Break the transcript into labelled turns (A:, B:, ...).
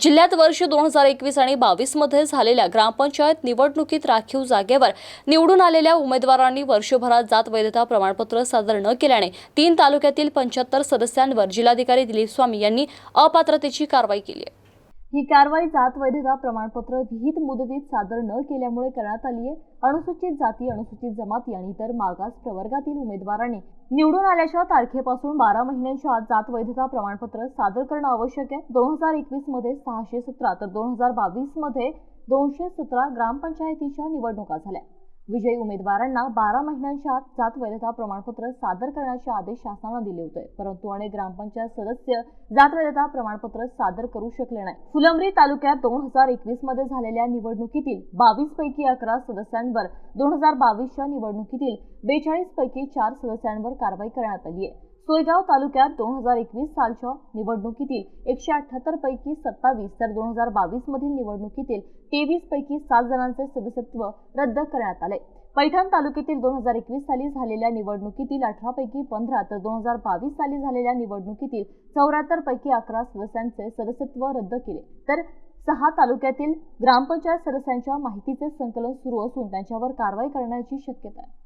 A: जिल्ह्यात वर्ष दोन हजार एकवीस आणि बावीसमध्ये झालेल्या ग्रामपंचायत निवडणुकीत राखीव जागेवर निवडून आलेल्या उमेदवारांनी वर्षभरात जात वैधता प्रमाणपत्र सादर न केल्याने तीन तालुक्यातील पंच्याहत्तर सदस्यांवर जिल्हाधिकारी दिलीप स्वामी यांनी अपात्रतेची कारवाई केली आहे. ही कारवाई जात वैधता प्रमाणपत्र विहित मुदतीत सादर न केल्यामुळे करण्यात आली आहे. अनुसूचित जाती अनुसूचित जमाती आणि इतर मागास प्रवर्गातील उमेदवारांनी निवडून आल्याच्या तारखेपासून बारा महिन्यांच्या आत जात वैधता प्रमाणपत्र सादर करणं आवश्यक आहे. दोन हजार एकवीसमध्ये सहाशे सतरा तर दोन हजार बावीसमध्ये दोनशे सतरा ग्रामपंचायतीच्या निवडणुका झाल्या. विजयी उमेदवारांना बारा महिन्यांच्या आत जात वैधता प्रमाणपत्र सादर करण्याचे आदेश शासनानं दिले होते. परंतु अनेक ग्रामपंचायत सदस्य जात वैधता प्रमाणपत्र सादर करू शकले नाही फुलंब्री तालुक्यात दोन हजार एकवीसमध्ये झालेल्या निवडणुकीतील बावीस पैकी अकरा सदस्यांवर दोन हजार बावीसच्या निवडणुकीतील बेचाळीस पैकी चार सदस्यांवर कारवाई करण्यात आली आहे. सोयगाव तालुक्यात दोन हजार एकवीस सालच्या निवडणुकीतील एकशे अठ्याहत्तर पैकी सत्तावीस तर दोन हजार बावीस मधील निवडणुकीतील तेवीस पैकी सात जणांचे सदस्यत्व रद्द करण्यात आले. पैठण तालुक्यातील दोन हजार एकवीस साली झालेल्या निवडणुकीतील अठरा पैकी पंधरा तर दोन हजार बावीस साली झालेल्या निवडणुकीतील चौऱ्याहत्तर पैकी अकरा सदस्यांचे सदस्यत्व रद्द केले. तर सहा तालुक्यातील ग्रामपंचायत सदस्यांच्या माहितीचे संकलन सुरू असून त्यांच्यावर कारवाई करण्याची शक्यता आहे.